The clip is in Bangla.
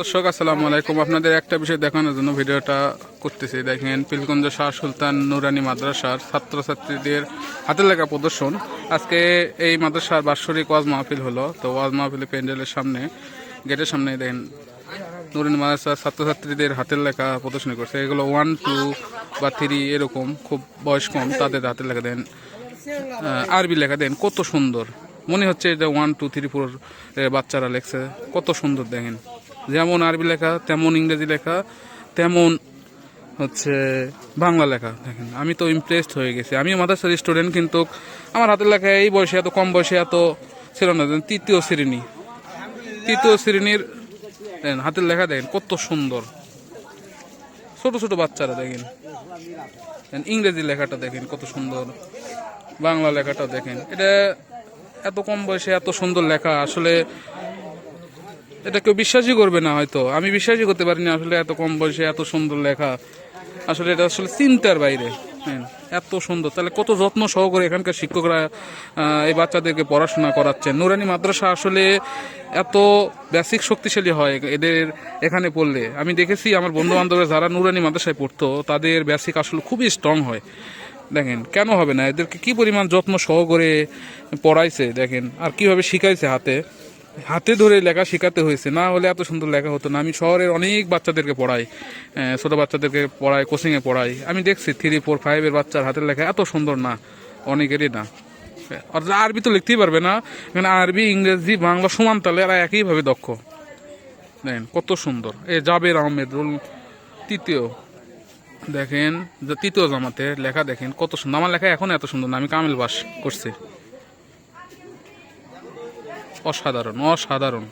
দর্শক, আসসালামু আলাইকুম। আপনাদের একটা বিষয় দেখানোর জন্য ভিডিওটা করতেছি। দেখেন, পিলগঞ্জ শাহ সুলতান নুরানি মাদ্রাসার ছাত্রছাত্রীদের হাতের লেখা প্রদর্শন। আজকে এই মাদ্রাসার বাৎসরিক ওয়াজ মাহফিল হলো। তো ওয়াজ মাহফিলে প্যান্ডেলের সামনে, গেটের সামনে দেখেন, নুরানি মাদ্রাসার ছাত্রছাত্রীদের হাতের লেখা প্রদর্শনী করছে। এগুলো ওয়ান টু বা থ্রি এরকম, খুব বয়স কম, তাদের হাতের লেখা দেন। আরবি লেখা দেন, কত সুন্দর। মনে হচ্ছে এটা ওয়ান টু থ্রি ফোর বাচ্চারা লেখছে, কত সুন্দর দেখেন। যেমন আরবি লেখা তেমন ইংরেজি লেখা তেমন হচ্ছে বাংলা লেখা। দেখেন আমি তো ইমপ্রেসড হয়ে গেছি। আমি মাদ্রাসার স্টুডেন্ট কিন্তু আমার হাতের লেখা এই বয়সে এত কম বয়সে এত ছিল না। তৃতীয় শ্রেণি। তৃতীয় শ্রেণির হাতের লেখা দেখেন কত সুন্দর। ছোট ছোট বাচ্চারা দেখেন। দেখেন, ইংরেজি লেখাটা দেখেন কত সুন্দর। বাংলা লেখাটা দেখেন। এটা এত কম বয়সে এত সুন্দর লেখা আসলে এটা কেউ বিশ্বাসই করবে না হয়তো। আমি বিশ্বাসই করতে পারিনি আসলে এত কম বয়সে এত সুন্দর লেখা। আসলে এটা আসলে চিন্তার বাইরে। হ্যাঁ, এত সুন্দর। তাহলে কত যত্ন সহকারে এখানকার শিক্ষকরা এই বাচ্চাদেরকে পড়াশোনা করাচ্ছেন? নুরানি মাদ্রাসা আসলে এত বেসিক শক্তিশালী হয় এদের এখানে পড়লে। আমি দেখেছি আমার বন্ধু বান্ধবরা যারা নুরানি মাদ্রাসায় পড়তো তাদের বেসিক আসলে খুবই স্ট্রং হয়। দেখেন কেন হবে না? এদেরকে কি পরিমাণ যত্ন সহকারে পড়াইছে? দেখেন আর কীভাবে শিখাইছে হাতে? হাতে ধরে লেখা শেখাতে হয়েছে। না হলে এত সুন্দর লেখা হতো না। আমি শহরের অনেক বাচ্চাদেরকে পড়াই ছোট বাচ্চাদেরকে পড়াই কোচিংয়ে পড়াই। আমি দেখছি থ্রি ফোর ফাইভের বাচ্চার হাতের লেখা এত সুন্দর না, অনেকেরই না। আর আরবি তো লিখতেই পারবে না। মানে আরবি, ইংরেজি, বাংলা সমান তালে এরা একইভাবে দক্ষ। দেখেন কত সুন্দর। এ জাবের আহমেদ, রুল তৃতীয়। দেখেন তৃতীয় জামাতে লেখা দেখেন কত সুন্দর। আমার লেখা এখন এত সুন্দর না, আমি কামেল বাস করছি। অসাধারণ অসাধারণ।